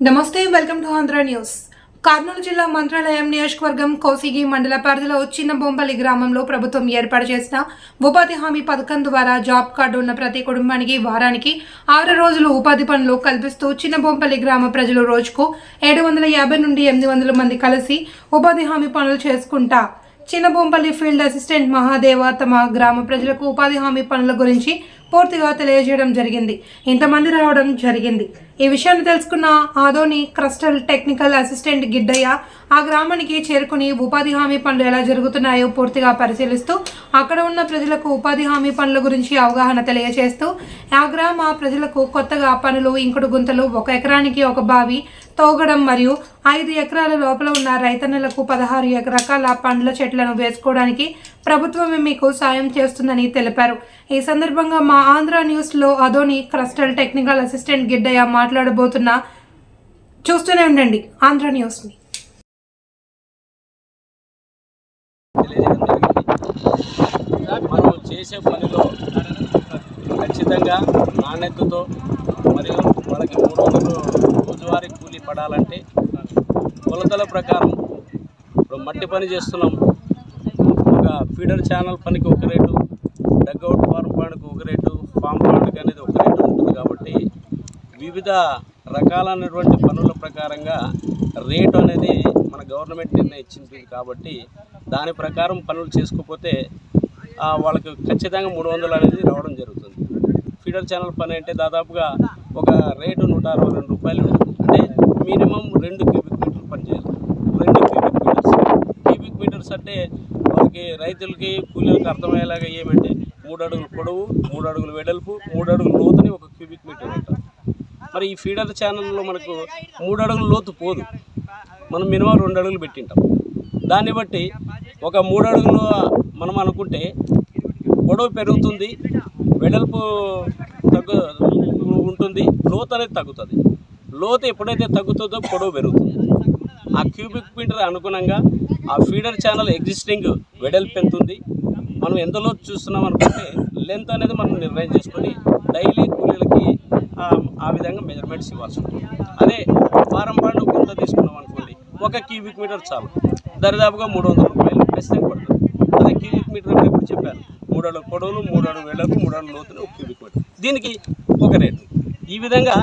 నమస్తే welcome to Andhra news. Kurnool జిల్లా మంత్రాలయం నియోజకవర్గం కోసిగి మండల పరిధిలో చిన్న బొంపల్లి గ్రామంలో ప్రభుత్వం ఏర్పాటు చేసిన ఉపాధి హామీ పథకం ద్వారా జాబ్ కార్డు ఉన్న ప్రతి కుటుంబానికి వారానికి ఆరు రోజులు ఉపాధి పనులు కల్పిస్తూ చిన్న బొంపల్లి గ్రామ ప్రజలు రోజుకు ఏడు వందల యాభై నుండి ఎనిమిది వందల మంది కలిసి ఉపాధి హామీ పనులు చేసుకుంటా. చిన్నబొంపల్లి ఫీల్డ్ అసిస్టెంట్ మహాదేవ తమ గ్రామ ప్రజలకు ఉపాధి హామీ పనుల గురించి పూర్తిగా తెలియజేయడం జరిగింది. ఇంతమంది రావడం జరిగింది. ఈ విషయాన్ని తెలుసుకున్న Adoni cluster technical assistant Giddaiah ఆ గ్రామానికి చేరుకుని ఉపాధి హామీ పనులు ఎలా జరుగుతున్నాయో పూర్తిగా పరిశీలిస్తూ అక్కడ ఉన్న ప్రజలకు ఉపాధి హామీ పనుల గురించి అవగాహన తెలియజేస్తూ ఆ గ్రామ ప్రజలకు కొత్తగా పనులు ఇంకుడు గుంతలు ఒక ఎకరానికి ఒక బావి తోగడం మరియు ఐదు ఎకరాల లోపల ఉన్న రైతన్నలకు పదహారు రకాల పండ్ల చెట్లను వేసుకోవడానికి ప్రభుత్వమే మీకు సాయం చేస్తుందని తెలిపారు. ఈ సందర్భంగా మా ఆంధ్ర న్యూస్లో Adoni cluster technical assistant Giddaiah మాట్లాడబోతున్న చూస్తూనే ఉండండి ఆంధ్ర న్యూస్ని. మనం చేసే పనిలో ఖచ్చితంగా నాణ్యతతో మరియు మనకి మూడు వందలు రోజువారీ కూలీ పడాలంటే కొలతల ప్రకారం ఇప్పుడు మట్టి పని చేస్తున్నాం. ఒక ఫీడర్ ఛానల్ పనికి ఒక రేటు డగ్అవుట్ ఫార్మ్ పాండ్కి ఒక రేటు ఫామ్ పాండ్కి అనేది ఒక రేటు ఉంటుంది కాబట్టి వివిధ రకాలైనటువంటి పనుల ప్రకారంగా రేటు అనేది మన గవర్నమెంట్ నిర్ణయించింది కాబట్టి దాని ప్రకారం పనులు చేసుకోకపోతే వాళ్ళకి ఖచ్చితంగా మూడు వందలు అనేది రావడం జరుగుతుంది. ఫీడర్ ఛానల్ పని అంటే దాదాపుగా ఒక రేటు నూట అరవై రెండు రూపాయలు ఉంటుంది. మినిమం రెండు క్యూబిక్ మీటర్లు పనిచేయాలి రెండు క్యూబిక్ మీటర్స్. క్యూబిక్ మీటర్స్ అంటే వాళ్ళకి రైతులకి కూలీలకు అర్థమయ్యేలాగా ఏమంటే మూడు అడుగులు పొడవు మూడు అడుగులు వెడల్పు మూడు అడుగులు లోతుని ఒక క్యూబిక్ మీటర్ ఉంటుంది మరి ఈ ఫీడర్ ఛానల్లో మనకు మూడు అడుగుల లోతు పోదు. మనం మినిమం రెండు అడుగులు పెట్టింటాం. దాన్ని బట్టి ఒక మూడు అడుగులు మనం అనుకుంటే పొడవు పెరుగుతుంది వెడల్పు తగ్గు ఉంటుంది లోతు అనేది తగ్గుతుంది. లోతు ఎప్పుడైతే తగ్గుతుందో పొడవు పెరుగుతుంది. ఆ క్యూబిక్ మీటర్ అనుగుణంగా ఆ ఫీడర్ ఛానల్ ఎగ్జిస్టింగ్ వెడల్పు ఎంత ఉంది మనం ఎంత లోతు చూస్తున్నాం అనుకుంటే లెంత్ అనేది మనం నిర్ణయం చేసుకొని డైలీ కూలీలకి ఆ, విధంగా మెజర్మెంట్స్ ఇవ్వాల్సి ఉంటుంది. అదే వారం పాటు కొంత తీసుకున్నాం అనుకోండి ఒక క్యూబిక్ మీటర్ చాలు. దరిదాపుగా మూడు వందల రూపాయలు ఖచ్చితంగా పడుతుంది. అదే క్యూబిక్ మీటర్ అంటే ఇప్పుడు చెప్పాను మూడు అడుగు పొడవులు మూడు అడుగు వెళ్ళకు మూడు అడుగు లోతులు ఒక క్యూబిక్ మీటర్. దీనికి ఒక రేటు. ఈ విధంగా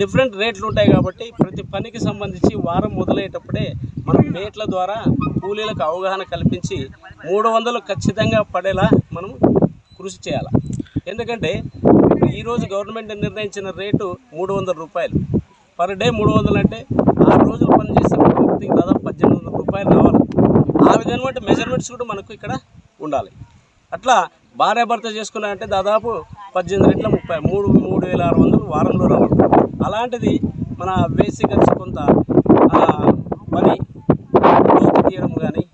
డిఫరెంట్ రేట్లు ఉంటాయి కాబట్టి ప్రతి పనికి సంబంధించి వారం మొదలయ్యేటప్పుడే మనం రేట్ల ద్వారా కూలీలకు అవగాహన కల్పించి మూడు వందలు ఖచ్చితంగా పడేలా మనం కృషి చేయాలి. ఎందుకంటే ఈరోజు గవర్నమెంట్ నిర్ణయించిన రేటు మూడు వందల రూపాయలు. పర్ డే మూడు వందలు అంటే ఆరు రోజులు పని వ్యక్తికి దాదాపు పద్దెనిమిది వందల రూపాయలు రావాలి. ఆ విధమైన మెజర్మెంట్స్ కూడా మనకు ఇక్కడ ఉండాలి. అట్లా భార్యాభర్త చేసుకున్నారంటే దాదాపు పద్దెనిమిది రెట్ల ముప్పై మూడు మూడు వేల ఆరు వందలు వారంలో రావాలి. అలాంటిది మన బేసికల్స్ కొంత పని లోతు తీయడం కానీ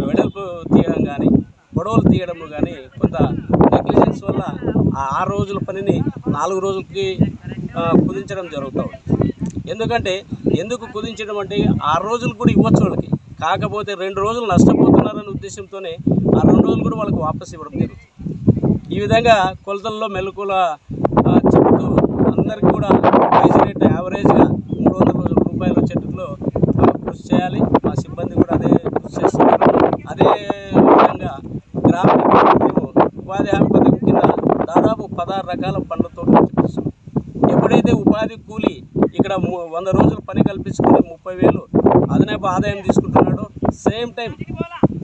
వెడల్పు తీయడం కానీ గొడవలు తీయడం కానీ కొంత నెగ్లిజెన్స్ వల్ల ఆ ఆరు రోజుల పనిని నాలుగు రోజులకి కుదించడం జరుగుతుంది ఎందుకంటే ఎందుకు కుదించడం అంటే ఆరు రోజులు కూడా ఇవ్వచ్చు వాళ్ళకి. కాకపోతే రెండు రోజులు నష్టపోతున్నారనే ఉద్దేశంతోనే ఆ రెండు రోజులు కూడా వాళ్ళకి వాపస్ ఇవ్వడం జరుగుతుంది. ఈ విధంగా కొలతల్లో మెలకుల అందరికీ కూడా ప్రైజ్ రేట్ యావరేజ్గా మూడు వందల రూపాయలు వచ్చేటట్లు కృషి చేయాలి. మా సిబ్బంది కూడా అదే కృషి చేస్తున్నారు. అదే విధంగా గ్రామ మేము ఉపాధి హామీ పథకం కింద దాదాపు పదహారు రకాల పండ్లతో చూపిస్తాం ఎప్పుడైతే ఉపాధి కూలి ఇక్కడ వంద రోజులు పని కల్పించుకుని ముప్పై వేలు అదనపు ఆదాయం తీసుకుంటున్నాడో సేమ్ టైం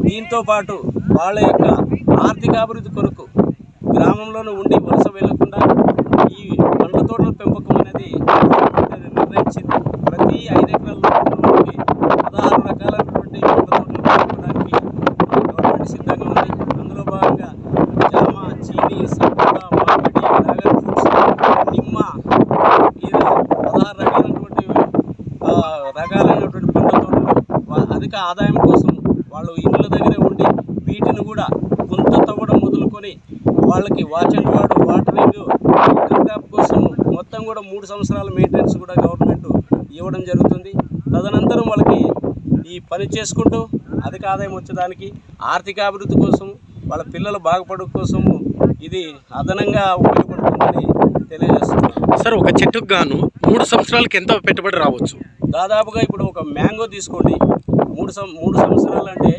దీంతో పాటు వాళ్ళ యొక్క ఆర్థిక అభివృద్ధి కొరకు గ్రామంలోనూ ఉండి వలస వెళ్ళకుండా ఈ పండ్ల తోటల పెంపకం అనేది నిర్ణయించింది ప్రతి ఐదు ఎకరాల లోపలకి పదహారు రకాలైనటువంటి పండ్ల తోటలు పెంచుకోవడానికి గవర్నమెంట్ సిద్ధంగా ఉంది అందులో భాగంగా జామ చీని సపోటా మామిడి డ్రాగన్ ఫ్రూట్స్ నిమ్మ ఇలా పదహారు రకాలైనటువంటి ఆ, రకాలైనటువంటి పండ్ల తోటలు వా- అధిక ఆదాయం కోసం వాళ్ళు ఇళ్ళ దగ్గరే ఉండి వీటిని కూడా గుంత తవ్వడం మొదలుకొని వాళ్ళకి watch and ward watering cap కోసం మొత్తం కూడా మూడు సంవత్సరాల మెయింటెనెన్స్ కూడా గవర్నమెంట్ ఇవ్వడం జరుగుతుంది. తదనంతరం వాళ్ళకి ఈ పని చేసుకుంటూ అధిక ఆదాయం వచ్చేదానికి ఆర్థిక అభివృద్ధి కోసం వాళ్ళ పిల్లల బాగుపడు కోసము ఇది అదనంగా ఉపయోగపడుతుందని తెలియజేస్తున్నాను. సార్ ఒక చెట్టుకు గాను మూడు సంవత్సరాలకి ఎంత పెట్టుబడి రావచ్చు? దాదాపుగా ఇప్పుడు ఒక మ్యాంగో తీసుకోండి. మూడు సం మూడు సంవత్సరాలు అంటే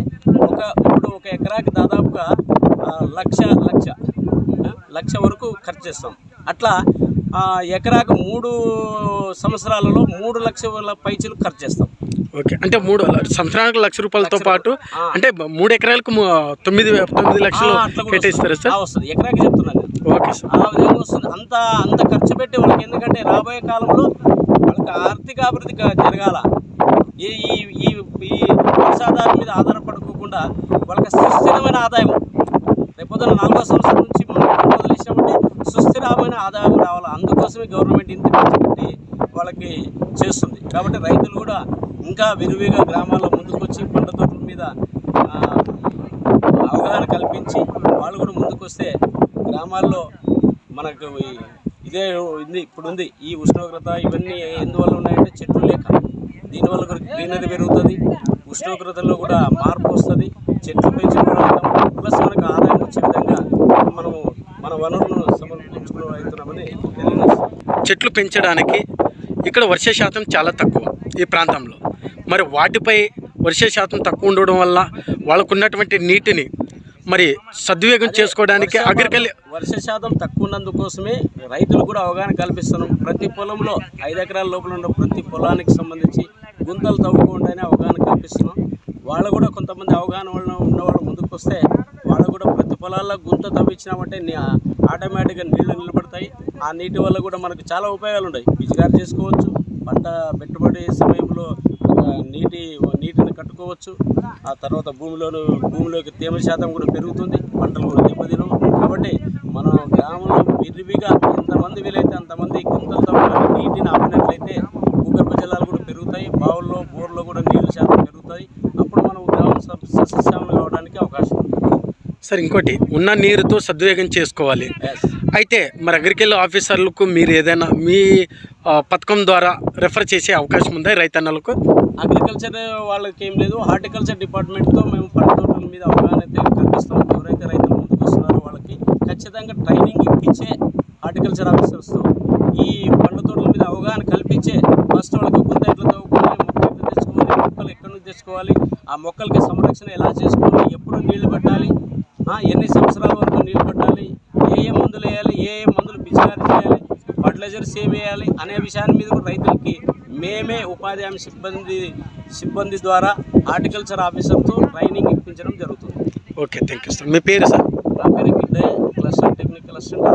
ఒక ఇప్పుడు ఒక ఎకరాకి దాదాపుగా లక్ష లక్ష లక్ష వరకు ఖర్చు చేస్తాం. అట్లా ఎకరాకు మూడు సంవత్సరాలలో మూడు లక్షల పైచలు ఖర్చు చేస్తాం. ఓకే. అంటే మూడు సంవత్సరానికి లక్ష రూపాయలతో పాటు. అంటే మూడు ఎకరాలకు తొమ్మిది తొమ్మిది లక్షలు వస్తుంది. సార్? వస్తుంది. ఎకరాకి చెప్తున్నాను నేను. Okay sir. ఆ విధంగా వస్తుంది? అంత అంత ఖర్చు పెట్టి వాళ్ళకి ఎందుకంటే రాబోయే కాలంలో వాళ్ళకి ఆర్థిక అభివృద్ధి జరగాల ఈ ఈ ఈ ఈ వర్షాధారం మీద ఆధారపడుకోకుండా వాళ్ళకి సుస్థిరమైన ఆదాయం రేపొద్దున నాలుగో సంవత్సరం నుంచి మనం పంట వదిలేసినామంటే సుస్థిరమైన ఆదాయం రావాలి అందుకోసమే గవర్నమెంట్ ఇంత పెట్టి వాళ్ళకి చేస్తుంది. కాబట్టి రైతులు కూడా ఇంకా విరివిగా గ్రామాల్లో ముందుకొచ్చి పంట తోటల మీద అవగాహన కల్పించి వాళ్ళు కూడా ముందుకొస్తే గ్రామాల్లో మనకు ఇదే ఉంది ఇప్పుడు ఉంది ఈ ఉష్ణోగ్రత ఇవన్నీ ఎందువల్ల ఉన్నాయంటే చెట్లు లేక. దీనివల్ల గ్రీనరీ పెరుగుతుంది. ఉష్ణోగ్రతలో కూడా మార్పు వస్తుంది. చెట్లు పెంచుకోవడం ప్లస్ మనకు ఆదాయం వచ్చే విధంగా మనము మన వనరులను సమర్పించుకుని అవుతున్నామని తెలియజేస్తాం చెట్లు పెంచడానికి ఇక్కడ వర్ష శాతం చాలా తక్కువ ఈ ప్రాంతంలో. మరి వాటిపై వర్ష శాతం తక్కువ ఉండడం వల్ల వాళ్ళకు ఉన్నటువంటి నీటిని మరి సద్వినియోగం చేసుకోవడానికి అగ్రికల్ వర్ష శాతం తక్కువ ఉన్నందుకోసమే రైతులు కూడా అవగాహన కల్పిస్తున్నాం. ప్రతి పొలంలో ఐదు ఎకరాల లోపల ఉన్న ప్రతి పొలానికి సంబంధించి గుంతలు తవ్వుకుంటేనే అవగాహన కల్పిస్తున్నాం. వాళ్ళు కూడా కొంతమంది అవగాహన వల్ల ఉన్నవాళ్ళు ముందుకు వస్తే వాళ్ళు కూడా ప్రతి పొలాల్లో గుంత తవ్వించినామంటే ఆటోమేటిక్గా నీళ్ళు నిలబడతాయి. ఆ నీటి వల్ల కూడా మనకు చాలా ఉపయోగాలు ఉన్నాయి పిచికారి చేసుకోవచ్చు పంట పెట్టుబడి సమయంలో నీటి నీటిని కట్టుకోవచ్చు. ఆ తర్వాత భూమిలోను భూమిలోకి తేమ శాతం కూడా పెరుగుతుంది పంటలు కూడా దెబ్బతినవు. కాబట్టి మనం గ్రామంలో విరివిగా ఎంతమంది వీలైతే అంతమంది గుంతలతో నీటిని ఆపినట్లయితే భూగర్భ జలాలు కూడా పెరుగుతాయి బావుల్లో బోర్లో కూడా నీళ్ళ శాతం పెరుగుతాయి అప్పుడు మనం గ్రామం స- సస్యశ్యామలం కావడానికి అవకాశం ఉంది సార్ ఇంకోటి ఉన్న నీరుతో సద్వినియోగం చేసుకోవాలి. అయితే మరి అగ్రికల్ ఆఫీసర్లకు మీరు ఏదైనా మీ పథకం ద్వారా రెఫర్ చేసే అవకాశం ఉందా రైతన్నలకు? అగ్రికల్చర్ వాళ్ళకి ఏం లేదు. హార్టికల్చర్ డిపార్ట్మెంట్తో మేము పంట తోటల మీద అవగాహన అయితే కల్పిస్తాం. ఎవరైతే రైతులు ముందుకు వస్తున్నారో వాళ్ళకి ఖచ్చితంగా ట్రైనింగ్ ఇప్పించే హార్టికల్చర్ ఆఫీసర్స్తో ఈ పంట తోటల మీద అవగాహన కల్పించే ఫస్ట్ వాళ్ళకి గుంత ఎట్లా తవ్వుకోవాలి మొక్కలు తెచ్చుకోవాలి మొక్కలు ఎక్కడి నుంచి తెచ్చుకోవాలి ఆ మొక్కలకి సంరక్షణ ఎలా చేసుకోవాలి ఎప్పుడు నీళ్ళు పెట్టాలి ఆ, ఎన్ని సంవత్సరాల వరకు నీళ్ళు పెట్టాలి ఏ ఏ మందులు వేయాలి ఏ ఏ పిచికారి చేయాలి? ఫర్టిలైజర్స్ ఏమి వేయాలి? అనే విషయాన్ని మీద కూడా రైతులకి మేమే ఉపాధి హామీ సిబ్బంది సిబ్బంది ద్వారా హార్టికల్చర్ ఆఫీసర్తో ట్రైనింగ్ ఇప్పించడం జరుగుతుంది. Okay thank you sir. మీ పేరు సార్? నా పేరు గిడ్డయ్య క్లస్టర్ టెక్నికల్ అసిస్టెంట్